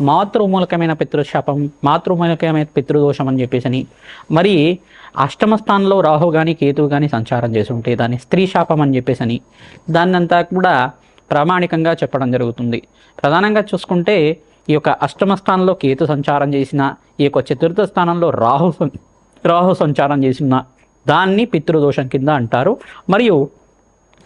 మాతృమూలకమైన పితృశాపం మాతృమూలకమైన పితృదోషం అని చెప్పేసి అని మరి అష్టమ స్థానంలో రాహు కానీ కేతువు కానీ సంచారం చేసి ఉంటే దాన్ని స్త్రీ శాపం అని చెప్పేసి అని దాన్నంతా కూడా ప్రామాణికంగా చెప్పడం జరుగుతుంది. ప్రధానంగా చూసుకుంటే ఈ యొక్క అష్టమ స్థానంలో కేతు సంచారం చేసిన ఈ యొక్క చతుర్థ స్థానంలో రాహు రాహు సంచారం చేసిన దాన్ని పితృదోషం కింద అంటారు. మరియు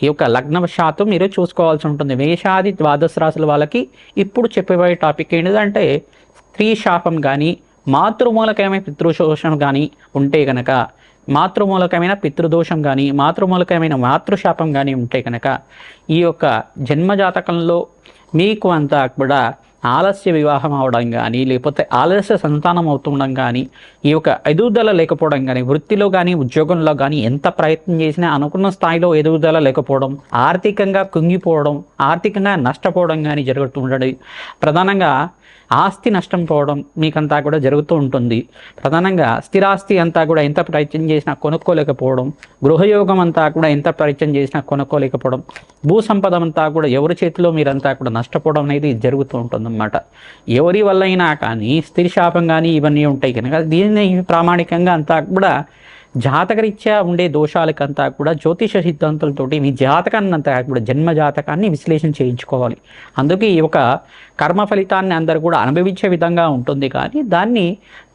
ఈ యొక్క లగ్నవశాత్తు మీరు చూసుకోవాల్సి ఉంటుంది. మేషాది ద్వాదశ రాశుల వాళ్ళకి ఇప్పుడు చెప్పబోయే టాపిక్ ఏంటిదంటే స్త్రీ శాపం కానీ మాతృమూలకమైన పితృశోషం కానీ ఉంటే కనుక మాతృమూలకమైన పితృదోషం కానీ మాతృమూలకమైన మాతృశాపం కానీ ఉంటే కనుక ఈ యొక్క జన్మజాతకంలో మీకు అంతా కూడా ఆలస్య వివాహం అవడం కానీ లేకపోతే ఆలస్య సంతానం అవుతుండడం కానీ ఈ యొక్క ఎదుగుదల లేకపోవడం కానీ వృత్తిలో కానీ ఉద్యోగంలో కానీ ఎంత ప్రయత్నం చేసినా అనుకున్న స్థాయిలో ఎదుగుదల లేకపోవడం ఆర్థికంగా కుంగిపోవడం ఆర్థికంగా నష్టపోవడం కానీ జరుగుతుండడం. ప్రధానంగా ఆస్తి నష్టం పోవడం మీకంతా కూడా జరుగుతూ ఉంటుంది. ప్రధానంగా స్థిరాస్తి అంతా కూడా ఎంత ప్రయత్నం చేసినా కొనుక్కోలేకపోవడం గృహయోగం అంతా కూడా ఎంత ప్రయత్నం చేసినా కొనుక్కోలేకపోవడం భూ సంపద అంతా కూడా ఎవరి చేతిలో మీరంతా కూడా నష్టపోవడం అనేది జరుగుతూ ఉంటుందన్నమాట. ఎవరి వల్లైనా కానీ స్థిరశాపం కానీ ఇవన్నీ ఉంటాయి కనుక దీన్ని ప్రామాణికంగా అంతా కూడా జాతకరీత్యా ఉండే దోషాలకంతా కూడా జ్యోతిష సిద్ధాంతాలతోటి మీ జాతకాన్నంతా కూడా జన్మ జాతకాన్ని విశ్లేషణ చేయించుకోవాలి. అందుకే ఈ యొక్క కర్మ ఫలితాన్ని అందరూ కూడా అనుభవించే విధంగా ఉంటుంది. కానీ దాన్ని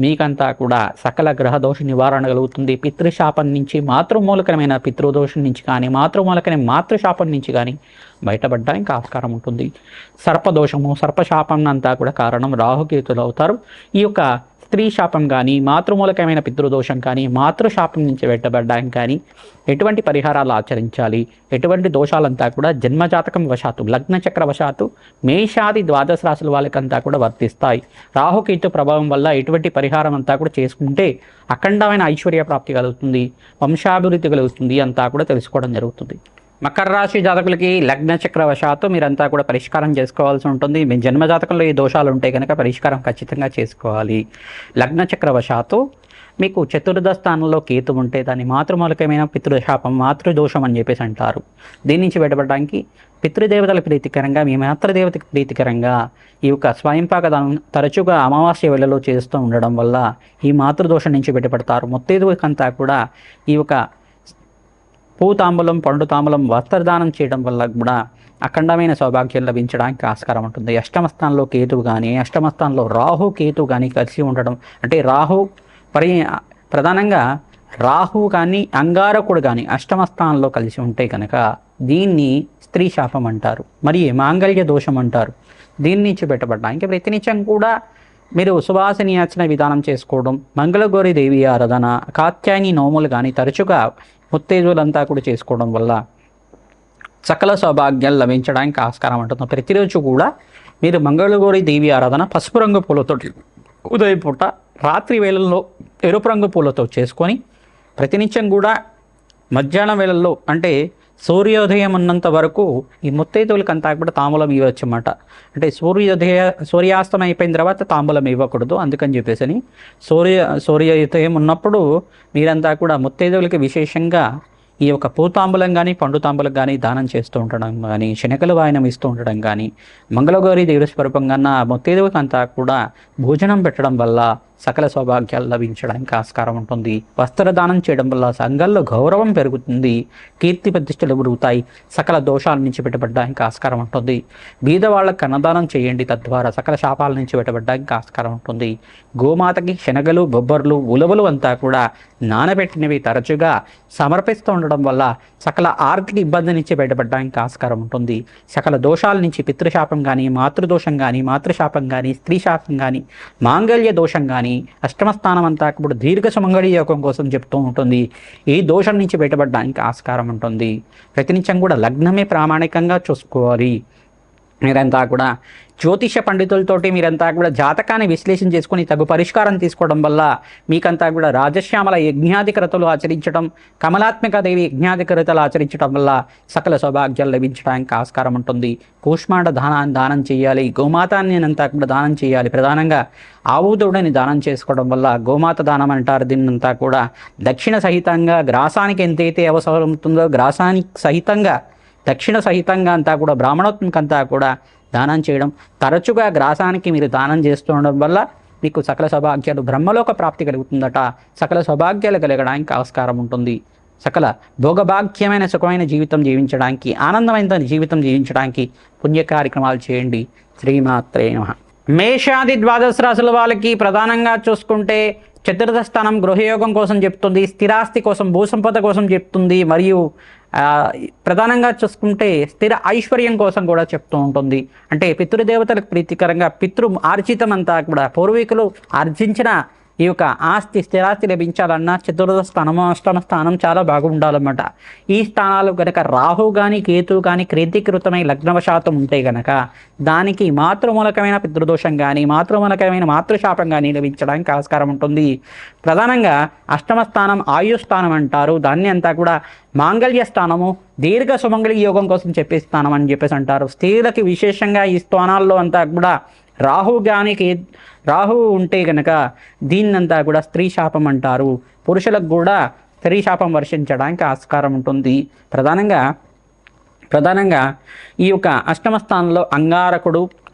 మీకంతా కూడా సకల గ్రహ దోష నివారణ కలుగుతుంది. పితృశాపం నుంచి మాతృమూలకమైన పితృదోషం నుంచి కానీ మాతృమూలకమైన మాతృశాపం నుంచి కానీ బయటపడడానికి ఆస్కారం ఉంటుంది. సర్పదోషము సర్పశాపం అంతా కూడా కారణం రాహుకేతులు అవుతారు. ఈ యొక్క స్త్రీ శాపం కానీ మాతృమూలకమైన పితృదోషం కానీ మాతృశాపం నుంచి బయటపడడానికి కానీ ఎటువంటి పరిహారాలు ఆచరించాలి? ఎటువంటి దోషాలంతా కూడా జన్మజాతకం వశాత్తు లగ్న చక్ర వశాత్తు మేషాది ద్వాదశ రాశుల వాళ్ళకంతా కూడా వర్తిస్తాయి. రాహుకేతు ప్రభావం వల్ల ఎటువంటి పరిహారం అంతా కూడా చేసుకుంటే అఖండమైన ఐశ్వర్య ప్రాప్తి కలుగుతుంది. వంశాభివృద్ధి కలుగుతుంది. అంతా కూడా తెలుసుకోవడం జరుగుతుంది. మకర రాశి జాతకులకి లగ్న చక్రవశాత్తు మీరంతా కూడా పరిష్కారం చేసుకోవాల్సి ఉంటుంది. మీ జన్మ జాతకంలో ఈ దోషాలు ఉంటే కనుక పరిష్కారం ఖచ్చితంగా చేసుకోవాలి. లగ్న చక్రవశాత్తు మీకు చతుర్థ స్థానంలో కేతు ఉంటే దాన్ని మాతృమూలకమైన పితృశాపం మాతృదోషం అని చెప్పేసి అంటారు. దీని నుంచి బయటపడడానికి పితృదేవతల ప్రీతికరంగా మీ మాతృదేవతకి ప్రీతికరంగా ఈ యొక్క స్వయంపాక దానం తరచుగా అమావాస్య వేళలో చేస్తూ ఉండడం వల్ల ఈ మాతృదోషం నుంచి బయటపడతారు. మొత్తేదుకంతా కూడా ఈ యొక్క పూతాంబులం పండు తాంబులం వస్త్రదానం చేయడం వల్ల కూడా అఖండమైన సౌభాగ్యం లభించడానికి ఆస్కారం ఉంటుంది. అష్టమ స్థానంలో కేతువు కానీ అష్టమ స్థానంలో రాహు కేతువు కానీ కలిసి ఉండడం అంటే రాహు పరి ప్రధానంగా రాహు కానీ అంగారకుడు కానీ అష్టమ స్థానంలో కలిసి ఉంటే కనుక దీన్ని స్త్రీ శాపం అంటారు. మరి మాంగళ్య దోషం అంటారు. దీని నుంచి పెట్టబడడానికి ప్రతినిత్యం కూడా మీరు సువాసిని యాచన విధానం చేసుకోవడం మంగళగౌరి దేవి ఆరాధన కాత్యాయని నోములు కానీ తరచుగా ముత్తేజులంతా కూడా చేసుకోవడం వల్ల సకల సౌభాగ్యం లభించడానికి ఆస్కారం ఉంటుంది ప్రతిరోజు కూడా మీరు మంగళగౌరి దేవి ఆరాధన పసుపు రంగు పూలతో ఉదయపూట రాత్రి వేళల్లో ఎరుపు రంగు పూలతో చేసుకొని ప్రతినిత్యం కూడా మధ్యాహ్నం వేళల్లో అంటే సూర్యోదయం ఉన్నంత వరకు ఈ ముత్తైదువులకంతా కూడా తాంబూలం ఇవ్వచ్చు అంటే సూర్యోదయ సూర్యాస్తం అయిపోయిన తర్వాత తాంబూలం ఇవ్వకూడదు. అందుకని చెప్పేసి సూర్య సూర్యోదయం ఉన్నప్పుడు మీరంతా కూడా ముత్తైదువులకి విశేషంగా ఈ యొక్క పూతాంబులం కానీ పండు తాంబులం కానీ దానం చేస్తూ ఉండడం కానీ శనకలు వాయనం ఇస్తూ ఉండడం కానీ మంగళగౌరి దేవుడి స్వరూపంగా ముత్తైదువుకి అంతా కూడా భోజనం పెట్టడం వల్ల సకల సౌభాగ్యాలు లభించడానికి ఆస్కారం ఉంటుంది. వస్త్రదానం చేయడం వల్ల సంఘంలో గౌరవం పెరుగుతుంది. కీర్తి ప్రతిష్టలు పెరుగుతాయి సకల దోషాల నుంచి పెట్టబడ్డానికి ఆస్కారం ఉంటుంది. బీదవాళ్ళకు అన్నదానం చేయండి తద్వారా సకల శాపాల నుంచి పెట్టబడ్డానికి ఆస్కారం ఉంటుంది. గోమాతకి శనగలు బొబ్బర్లు ఉలవలు అంతా కూడా నానబెట్టినవి తరచుగా సమర్పిస్తూ ఉండడం వల్ల సకల ఆర్థిక ఇబ్బంది నుంచి బయటపడడానికి ఆస్కారం ఉంటుంది. సకల దోషాల నుంచి పితృశాపం కానీ మాతృదోషం కానీ మాతృశాపం కానీ స్త్రీ శాపం కానీ మాంగళ్య దోషం కానీ అష్టమ స్థానం అంతా ఇప్పుడు దీర్ఘ సుమంగళి యోగం కోసం చెప్తూ ఉంటుంది. ఈ దోషం నుంచి బయటపడడానికి ఆస్కారం ఉంటుంది. ప్రతినిత్యం కూడా లగ్నమే ప్రామాణికంగా చూసుకోవాలి. మీరంతా కూడా జ్యోతిష పండితులతోటి మీరంతా కూడా జాతకాన్ని విశ్లేషణ చేసుకొని తగు పరిష్కారం తీసుకోవడం వల్ల మీకంతా కూడా రాజశ్యామల యజ్ఞాధికరతలు ఆచరించడం కమలాత్మిక దేవి యజ్ఞాధికరతలు ఆచరించడం వల్ల సకల సౌభాగ్యాలు లభించడానికి ఆస్కారం ఉంటుంది. కూష్మాండ దానాన్ని దానం చేయాలి గోమాతాన్ని అంతా కూడా దానం చేయాలి. ప్రధానంగా ఆవు దూడని దానం చేసుకోవడం వల్ల గోమాత దానం అంటారు. దీన్నంతా కూడా దక్షిణ సహితంగా గ్రాసానికి ఎంతైతే అవసరం ఉంటుందో గ్రాసానికి సహితంగా దక్షిణ సహితంగా అంతా కూడా బ్రాహ్మణోత్మకంతా కూడా దానం చేయడం తరచుగా గ్రాసానికి మీరు దానం చేస్తూ ఉండడం వల్ల మీకు సకల సౌభాగ్యాలు బ్రహ్మలోక ప్రాప్తి కలుగుతుందట. సకల సౌభాగ్యాలు కలగడానికి ఆస్కారం ఉంటుంది. సకల భోగభాగ్యమైన సుఖమైన జీవితం జీవించడానికి ఆనందమైన జీవితం జీవించడానికి పుణ్య కార్యక్రమాలు చేయండి. శ్రీమాత్రే నమ. మేషాది ద్వాదశ రాశుల వాళ్ళకి ప్రధానంగా చూసుకుంటే చతుర్థ స్థానం గృహయోగం కోసం చెప్తుంది స్థిరాస్తి కోసం భూసంపద కోసం చెప్తుంది మరియు ప్రధానంగా చూసుకుంటే స్థిర ఐశ్వర్యం కోసం కూడా చెప్తూ ఉంటుంది. అంటే పితృదేవతలకు ప్రీతికరంగా పితృ ఆర్జితం అంతా కూడా పూర్వీకులు ఆర్జించిన ఈ యొక్క ఆస్తి స్థిరాస్తి లభించాలన్నా చతుర్థ స్థానము అష్టమ స్థానం చాలా బాగుండాలన్నమాట. ఈ స్థానాలు కనుక రాహు కానీ కేతు కానీ క్రీతికృతమై లగ్నవశాతం ఉంటే గనక దానికి మాతృమూలకమైన పితృదోషం కానీ మాతృమూలకమైన మాతృశాపం కానీ లభించడానికి ఆస్కారం ఉంటుంది. ప్రధానంగా అష్టమ స్థానం ఆయు స్థానం అంటారు. దాన్ని అంతా కూడా మాంగళ్య స్థానము దీర్ఘ సుమంగళి యోగం కోసం చెప్పే స్థానం అని చెప్పేసి అంటారు. స్త్రీలకి విశేషంగా ఈ స్థానాల్లో అంతా కూడా రాహు కానీ రాహు ఉంటే గనక దీన్నంతా కూడా స్త్రీ శాపం అంటారు. పురుషులకు కూడా స్త్రీ శాపం వర్షించడానికి ఆస్కారం ఉంటుంది. ప్రధానంగా ప్రధానంగా ఈ యొక్క అష్టమ స్థానంలో అంగారకుడు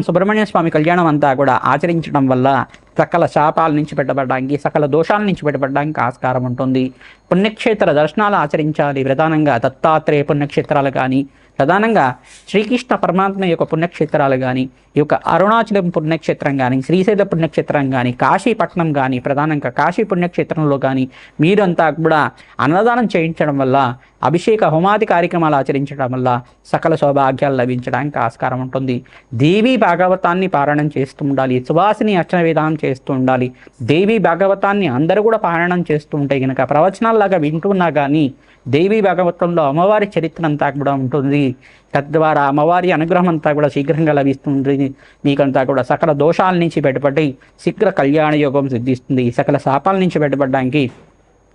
సుబ్రహ్మణ్య స్వామి కళ్యాణం అంతా కూడా ఆచరించడం వల్ల సకల శాపాల నుంచి పెట్టబడడానికి సకల దోషాల నుంచి పెట్టబడడానికి ఆస్కారం ఉంటుంది. పుణ్యక్షేత్ర దర్శనాలు ఆచరించాలి. ప్రధానంగా దత్తాత్రేయ పుణ్యక్షేత్రాలు కానీ ప్రధానంగా శ్రీకృష్ణ పరమాత్మ యొక్క పుణ్యక్షేత్రాలు కానీ ఈ యొక్క అరుణాచలం పుణ్యక్షేత్రం కానీ శ్రీశైల పుణ్యక్షేత్రం కానీ కాశీపట్నం కానీ ప్రధానంగా కాశీ పుణ్యక్షేత్రంలో కానీ మీరంతా కూడా అన్నదానం చేయించడం వల్ల అభిషేక హోమాది కార్యక్రమాలు ఆచరించడం వల్ల సకల సౌభాగ్యాలు లభించడానికి ఆస్కారం ఉంటుంది. దేవీ భాగవతాన్ని పారాయణం చేస్తూ ఉండాలి సువాసిని అర్చన విధానం చేస్తూ ఉండాలి. దేవీ భాగవతాన్ని అందరూ కూడా పారాయణం చేస్తూ ఉంటే కనుక ప్రవచనాల్లాగా వింటున్నా కానీ దేవీ భాగవతంలో అమ్మవారి చరిత్ర అంతా కూడా ఉంటుంది. తద్వారా అమ్మవారి అనుగ్రహం అంతా కూడా శీఘ్రంగా లభిస్తుంది. మీకంతా కూడా సకల దోషాల నుంచి బయటపడి శీఘ్ర కళ్యాణ యోగం సిద్ధిస్తుంది. సకల శాపాల నుంచి బయటపడడానికి